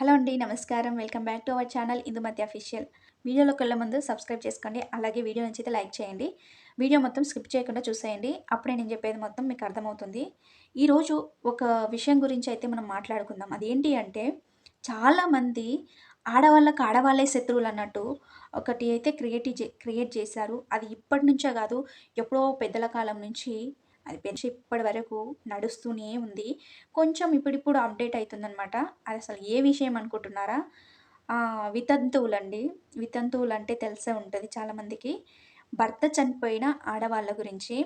Hello అండి నమస్కారం. Welcome back to our channel Indumathi official. వీడియోలోకి వెళ్ళే ముందు సబ్స్క్రైబ్ చేసుకోండి అలాగే వీడియో నచ్చితే లైక్ చేయండి. వీడియో మొత్తం స్కిప్ చేయకుండా చూసేయండి. అప్పుడే నేను చెప్పేది మొత్తం మీకు అర్థమవుతుంది. ఈరోజు ఒక విషయం గురించి అయితే మనం మాట్లాడుకుందాం. అదేంటి అంటే చాలామంది ఆడవాళ్ళకు ఆడవాళ్ళే శత్రువులు అన్నట్టు ఒకటి అయితే క్రియేట్ క్రియేట్ చేశారు. అది ఇప్పటి నుంచే కాదు ఎప్పుడో పెద్దల కాలం నుంచి అది పెంచి ఇప్పటి వరకు నడుస్తూనే ఉంది. కొంచెం ఇప్పుడిప్పుడు అప్డేట్ అవుతుందన్నమాట అది అసలు ఏ విషయం అనుకుంటున్నారా? వితంతువులు వితంతువులండి. వితంతువులు అంటే తెలిసే ఉంటుంది చాలామందికి. భర్త చనిపోయిన ఆడవాళ్ళ గురించి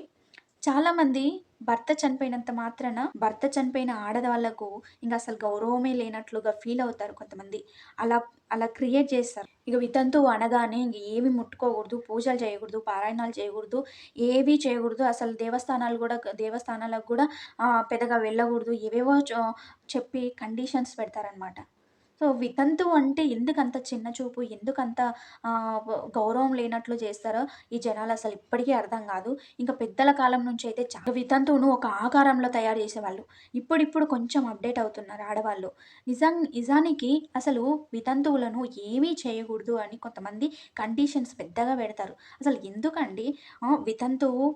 చాలామంది భర్త చనిపోయినంత మాత్రాన భర్త చనిపోయిన ఆడవాళ్ళకు ఇంకా అసలు గౌరవమే లేనట్లుగా ఫీల్ అవుతారు కొంతమంది. అలా అలా క్రియేట్ చేస్తారు. ఇక వితంతువు అనగానే ఇంక ఏమి ముట్టుకోకూడదు పూజలు చేయకూడదు పారాయణాలు చేయకూడదు ఏవి చేయకూడదు. అసలు దేవస్థానాలు కూడా దేవస్థానాలకు కూడా పెద్దగా వెళ్ళకూడదు. ఏవేవో చెప్పి కండిషన్స్ పెడతారనమాట సో వితంతు అంటే ఎందుకంత చిన్న చూపు? ఎందుకంత గౌరవం లేనట్లు చేస్తారో ఈ జనాలు అసలు ఇప్పటికీ అర్థం కాదు. ఇంకా పెద్దల కాలం నుంచి అయితే చాలా వితంతువును ఒక ఆకారంలో తయారు చేసేవాళ్ళు. ఇప్పుడిప్పుడు కొంచెం అప్డేట్ అవుతున్నారు ఆడవాళ్ళు. నిజా నిజానికి అసలు వితంతువులను ఏమీ చేయకూడదు అని కొంతమంది కండిషన్స్ పెద్దగా పెడతారు. అసలు ఎందుకండి? వితంతువు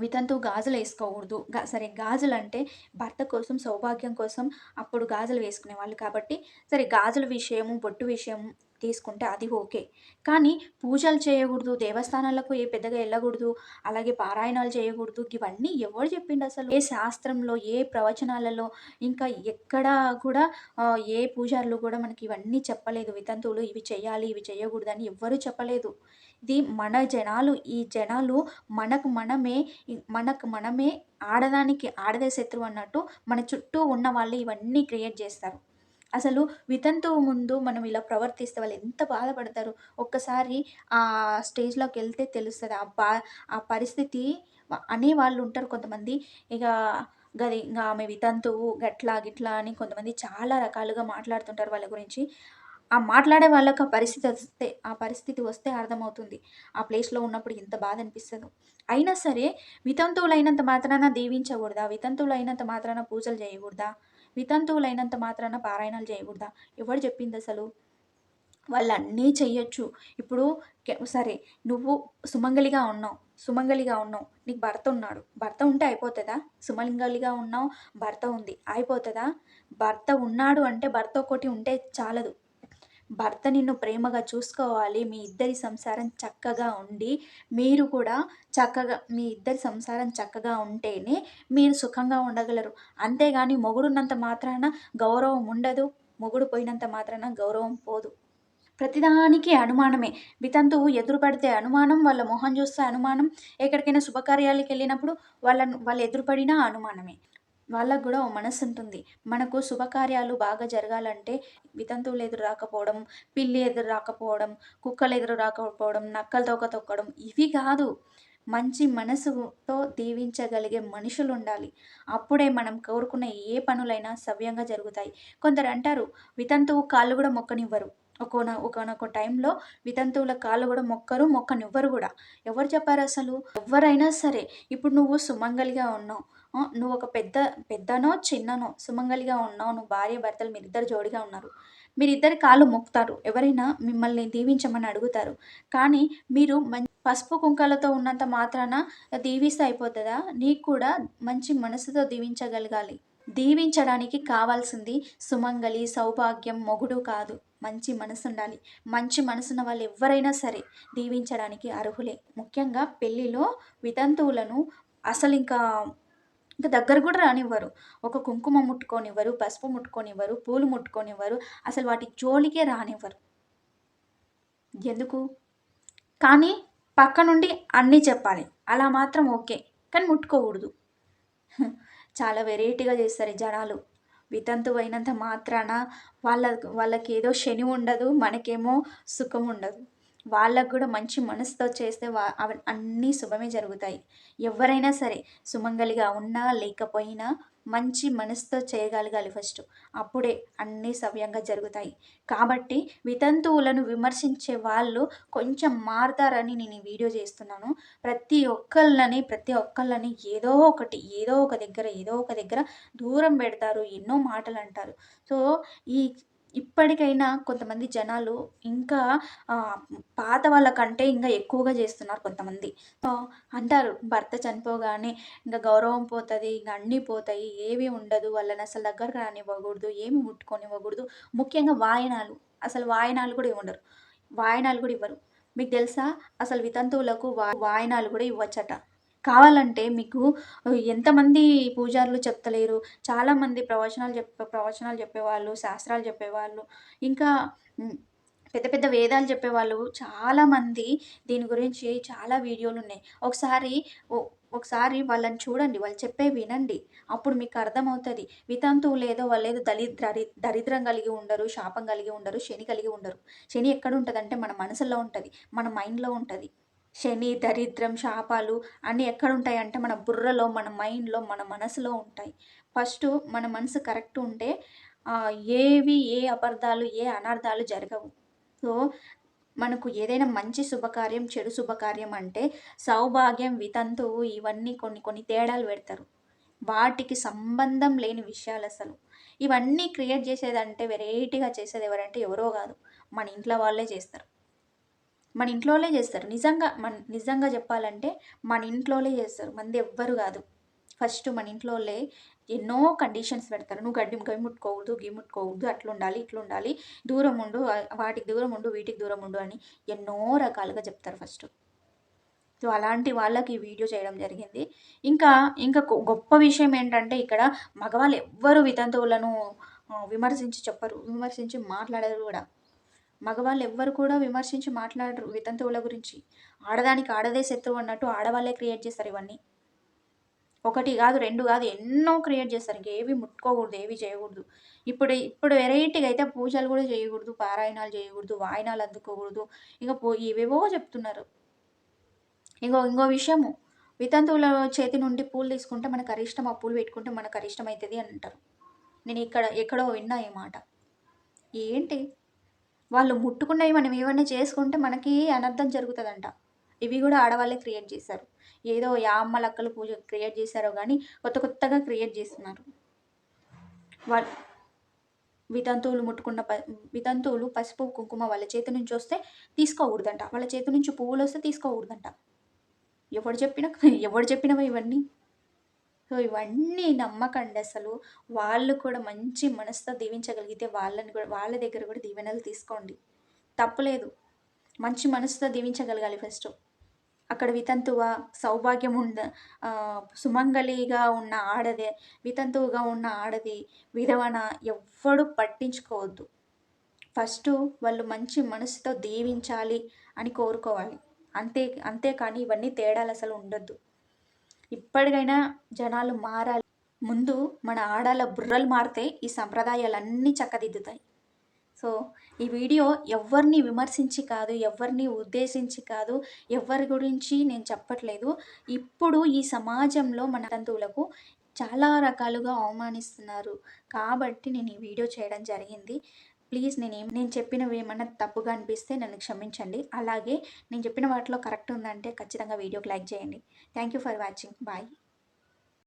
వితంతువు గాజులు వేసుకోకూడదు. గా సరే గాజులు అంటే భర్త కోసం సౌభాగ్యం కోసం అప్పుడు గాజులు వేసుకునేవాళ్ళు కాబట్టి సరే గాజుల విషయము బొట్టు విషయం తీసుకుంటే అది ఓకే. కానీ పూజలు చేయకూడదు దేవస్థానాలకు ఏ పెద్దగా వెళ్ళకూడదు అలాగే పారాయణాలు చేయకూడదు ఇవన్నీ ఎవరు చెప్పిండు అసలు? ఏ శాస్త్రంలో ఏ ప్రవచనాలలో ఇంకా ఎక్కడా కూడా ఏ పూజారులు కూడా మనకి ఇవన్నీ చెప్పలేదు. వితంతువులు ఇవి చేయాలి ఇవి చేయకూడదు అని ఎవ్వరూ చెప్పలేదు. ఇది మన జనాలు ఈ జనాలు మనకు మనమే మనకు మనమే ఆడదానికి ఆడదే శత్రువు అన్నట్టు మన చుట్టూ ఉన్న వాళ్ళు ఇవన్నీ క్రియేట్ చేస్తారు. అసలు వితంతువు ముందు మనం ఇలా ప్రవర్తిస్తే వాళ్ళు ఎంత బాధపడతారు? ఒక్కసారి ఆ స్టేజ్లోకి వెళ్తే తెలుస్తుంది. ఆ బా ఆ పరిస్థితి అనే వాళ్ళు ఉంటారు కొంతమంది. ఇక గది ఇంకా ఆమె వితంతువు గట్లా గిట్లా అని కొంతమంది చాలా రకాలుగా మాట్లాడుతుంటారు వాళ్ళ గురించి. ఆ మాట్లాడే వాళ్ళకి ఆ పరిస్థితి వస్తే ఆ పరిస్థితి వస్తే అర్థమవుతుంది. ఆ ప్లేస్లో ఉన్నప్పుడు ఎంత బాధ అనిపిస్తుందో. అయినా సరే వితంతువులైనంత మాత్రాన దీవించకూడదా? వితంతువులైనంత మాత్రాన పూజలు చేయకూడదా? వితంతువులైనంత మాత్రాన పారాయణాలు చేయకూడదా? ఎవరు చెప్పింది అసలు? వాళ్ళు అన్నీ చెయ్యొచ్చు. ఇప్పుడు సరే నువ్వు సుమంగలిగా ఉన్నావు. సుమంగలిగా ఉన్నావు. నీకు భర్త ఉన్నాడు. భర్త ఉంటే అయిపోతుందా? సుమంగలిగా ఉన్నావు. భర్త ఉంది. అయిపోతుందా? భర్త ఉన్నాడు అంటే భర్త ఒకటి ఉంటే చాలదు. భర్త నిన్ను ప్రేమగా చూసుకోవాలి. మీ ఇద్దరి సంసారం చక్కగా ఉండి మీరు కూడా చక్కగా మీ ఇద్దరి సంసారం చక్కగా ఉంటేనే మీరు సుఖంగా ఉండగలరు. అంతేగాని మొగుడున్నంత మాత్రాన గౌరవం ఉండదు. మొగుడు పోయినంత మాత్రాన గౌరవం పోదు. ప్రతిదానికి అనుమానమే. వితంతువు ఎదురు పడితే అనుమానం వాళ్ళ మొహం చూస్తే అనుమానం ఎక్కడికైనా శుభకార్యాలకు వెళ్ళినప్పుడు వాళ్ళను వాళ్ళు ఎదురుపడినా అనుమానమే. వాళ్ళకు కూడా ఓ మనసు ఉంటుంది. మనకు శుభకార్యాలు బాగా జరగాలంటే వితంతువులు ఎదురు రాకపోవడం పిల్లి ఎదురు రాకపోవడం కుక్కలు ఎదురు రాకపోవడం నక్కలు తోక తొక్కడం ఇవి కాదు. మంచి మనసుతో దీవించగలిగే మనుషులు ఉండాలి. అప్పుడే మనం కోరుకున్న ఏ పనులైనా సవ్యంగా జరుగుతాయి. కొందరు అంటారు వితంతువు కాళ్ళు కూడా మొక్కనివ్వరు. ఒకన ఒకనొక టైంలో వితంతువుల కాళ్ళు కూడా మొక్కరు మొక్కనివ్వరు కూడా. ఎవరు చెప్పారు అసలు? ఎవరైనా సరే. ఇప్పుడు నువ్వు సుమంగలిగా ఉన్నావు. నువ్వు ఒక పెద్ద పెద్దనో చిన్ననో సుమంగలిగా ఉన్నావు. నువ్వు భార్య భర్తలు మీరిద్దరు జోడిగా ఉన్నారు. మీరిద్దరి కాళ్ళు మొక్కుతారు. ఎవరైనా మిమ్మల్ని దీవించమని అడుగుతారు. కానీ మీరు మంచి పసుపు కుంకాలతో ఉన్నంత మాత్రాన దీవిస్తే అయిపోతుందా? నీకు కూడా మంచి మనసుతో దీవించగలగాలి. దీవించడానికి కావాల్సింది సుమంగలి సౌభాగ్యం మొగుడు కాదు. మంచి మనసు ఉండాలి. మంచి మనసున్న వాళ్ళు ఎవరైనా సరే దీవించడానికి అర్హులే. ముఖ్యంగా పెళ్ళిలో వితంతువులను అసలు ఇంకా ఇంకా దగ్గర కూడా రానివ్వరు. ఒక కుంకుమ ముట్టుకోనివ్వరు పసుపు ముట్టుకోనివ్వరు పూలు ముట్టుకోనివ్వరు అసలు వాటి జోలికే రానివ్వరు. ఎందుకు? కానీ పక్క నుండి అన్నీ చెప్పాలి. అలా మాత్రం ఓకే. కానీ ముట్టుకోకూడదు. చాలా వెరైటీగా చేస్తారు జనాలు. వితంతు అయినంత మాత్రాన వాళ్ళ వాళ్ళకి ఏదో శని ఉండదు మనకేమో సుఖం ఉండదు. వాళ్ళకు కూడా మంచి మనసుతో చేస్తే వా అన్నీ శుభమే జరుగుతాయి. ఎవరైనా సరే సుమంగలిగా ఉన్నా లేకపోయినా మంచి మనసుతో చేయగలగాలి ఫస్ట్ అప్పుడే అన్నీ సవ్యంగా జరుగుతాయి. కాబట్టి వితంతువులను విమర్శించే వాళ్ళు కొంచెం మారతారని నేను ఈ వీడియో చేస్తున్నాను. ప్రతి ఒక్కళ్ళని ప్రతి ఒక్కళ్ళని ఏదో ఒకటి ఏదో ఒక దగ్గర ఏదో ఒక దగ్గర దూరం పెడతారు ఎన్నో మాటలు అంటారు. సో ఈ ఇప్పటికైనా కొంతమంది జనాలు ఇంకా పాత పాత వాళ్ళకంటే ఇంకా ఎక్కువగా చేస్తున్నారు కొంతమంది. అంటారు భర్త చనిపోగానే ఇంకా గౌరవం పోతుంది ఇంకా అన్నీ పోతాయి, ఏవి ఉండదు, వాళ్ళని అసలు దగ్గరకు రానివ్వకూడదు, ఏమి ముట్టుకోనివ్వకూడదు. ముఖ్యంగా వాయనాలు, అసలు వాయనాలు కూడా ఇవ్వండరు వాయనాలు కూడా ఇవ్వరు. మీకు తెలుసా అసలు వితంతువులకు వా వాయనాలు కూడా ఇవ్వచ్చట. కావాలంటే మీకు ఎంతమంది పూజారులు చెప్తలేరు. చాలామంది ప్రవచనాలు చెప్పే ప్రవచనాలు చెప్పేవాళ్ళు, శాస్త్రాలు చెప్పేవాళ్ళు, ఇంకా పెద్ద పెద్ద వేదాలు చెప్పేవాళ్ళు చాలామంది దీని గురించి చాలా వీడియోలు ఉన్నాయి ఒకసారి ఒకసారి వాళ్ళని చూడండి. వాళ్ళు చెప్పే వినండి. అప్పుడు మీకు అర్థమవుతుంది వితంతువు లేదో వాళ్ళేదో దళి దరి దరిద్రం కలిగి ఉండరు, శాపం కలిగి ఉండరు, శని కలిగి ఉండరు. శని ఎక్కడ ఉంటుందంటే మన మనసులో ఉంటుంది మన మైండ్‌లో ఉంటుంది శని, దరిద్రం, శాపాలు అన్నీ ఎక్కడుంటాయంటే మన బుర్రలో, మన మైండ్‌లో, మన మనసులో ఉంటాయి. ఫస్ట్ మన మనసు కరెక్ట్ ఉంటే ఏవి ఏ అపార్థాలు, ఏ అనర్థాలు జరగవు. సో, మనకు ఏదైనా మంచి శుభకార్యం, చెడు శుభకార్యం అంటే సౌభాగ్యం, వితంతువు ఇవన్నీ కొన్ని కొన్ని తేడాలు పెడతారు. వాటికి సంబంధం లేని విషయాలు అసలు ఇవన్నీ క్రియేట్ చేసేదంటే వెరైటీగా చేసేది ఎవరంటే ఎవరో కాదు. మన ఇంట్లో వాళ్ళే చేస్తారు. మన ఇంట్లోనే చేస్తారు. నిజంగా మన నిజంగా చెప్పాలంటే మన ఇంట్లోనే చేస్తారు. మంది ఎవ్వరు కాదు. ఫస్ట్ మన ఇంట్లోనే ఎన్నో కండిషన్స్ పెడతారు. నువ్వు గడ్డి గవి ముట్టుకోవద్దు, గి ముట్టుకోవద్దు, అట్లుండాలి, ఇట్లుండాలి, దూరం ఉండు, వాటికి దూరం ఉండు, వీటికి దూరం ఉండు అని ఎన్నో రకాలుగా చెప్తారు ఫస్ట్ సో, అలాంటి వాళ్ళకి ఈ వీడియో చేయడం జరిగింది. ఇంకా ఇంకా గొప్ప విషయం ఏంటంటే ఇక్కడ మగవాళ్ళు ఎవ్వరు వితంతువులను విమర్శించి చెప్పరు. విమర్శించి మాట్లాడరు కూడా. మగవాళ్ళు ఎవ్వరు కూడా విమర్శించి మాట్లాడరు వితంతువుల గురించి. ఆడదానికి ఆడదే శత్రువు అన్నట్టు ఆడవాళ్ళే క్రియేట్ చేస్తారు ఇవన్నీ. ఒకటి కాదు, రెండు కాదు ఎన్నో క్రియేట్ చేస్తారు. ఇంకేవి ముట్టుకోకూడదు, ఏవి చేయకూడదు. ఇప్పుడు ఇప్పుడు వెరైటీగా అయితే పూజలు కూడా చేయకూడదు, పారాయణాలు చేయకూడదు, వాయనాలు అందుకోకూడదు. ఇంకా పో ఇవేవో చెప్తున్నారు. ఇంగో ఇంకో విషయము వితంతువుల చేతి నుండి పూలు తీసుకుంటే మనకు అరిష్టం. ఆ పూలు పెట్టుకుంటే మనకు అరిష్టం అవుతుంది అని అంటారు. నేను ఇక్కడ ఎక్కడో విన్నా ఈ మాట. ఏంటి? వాళ్ళు ముట్టుకున్నవి మనం ఏమైనా చేసుకుంటే మనకి అనర్థం జరుగుతుందంట ఇవి కూడా ఆడవాళ్ళే క్రియేట్ చేశారు. ఏదో యామ్మ లక్కలు పూజ క్రియేట్ చేశారో కానీ కొత్త కొత్తగా క్రియేట్ చేస్తున్నారు. వాళ్ళ వితంతువులు ముట్టుకున్న ప వితంతువులు పసుపు, కుంకుమ వాళ్ళ చేతి నుంచి వస్తే తీసుకోకూడదంట. వాళ్ళ చేతి నుంచి పువ్వులు వస్తే తీసుకోకూడదంట. ఎవడు చెప్పిన ఎవడు చెప్పినవే ఇవన్నీ? సో, ఇవన్నీ నమ్మకండి అసలు. వాళ్ళు కూడా మంచి మనసుతో దీవించగలిగితే వాళ్ళని కూడా వాళ్ళ దగ్గర కూడా దీవెనలు తీసుకోండి. తప్పులేదు. మంచి మనసుతో దీవించగలగాలి ఫస్ట్ అక్కడ వితంతువ, సౌభాగ్యం ఉండ సుమంగళిగా ఉన్న ఆడదే, వితంతువుగా ఉన్న ఆడది, విధవన ఎవ్వడు పట్టించుకోవద్దు. ఫస్ట్ వాళ్ళు మంచి మనసుతో దీవించాలి అని కోరుకోవాలి. అంతే అంతేకాని ఇవన్నీ తేడాలు అసలు ఉండొద్దు. ఇప్పటికైనా జనాలు మారాలి. ముందు మన ఆడాల బుర్రలు మారితే ఈ సంప్రదాయాలన్నీ చక్కదిద్దుతాయి. సో, ఈ వీడియో ఎవ్వరిని విమర్శించి కాదు, ఎవరిని ఉద్దేశించి కాదు, ఎవ్వరి గురించి నేను చెప్పట్లేదు. ఇప్పుడు ఈ సమాజంలో మన తంతువులకు చాలా రకాలుగా అవమానిస్తున్నారు. కాబట్టి నేను ఈ వీడియో చేయడం జరిగింది. ప్లీజ్ నేను నేను చెప్పినవి ఏమన్నా తప్పుగా అనిపిస్తే నన్ను క్షమించండి. అలాగే నేను చెప్పిన వాటిలో కరెక్ట్ ఉందంటే ఖచ్చితంగా వీడియోకి లైక్ చేయండి. Thank you for watching. Bye.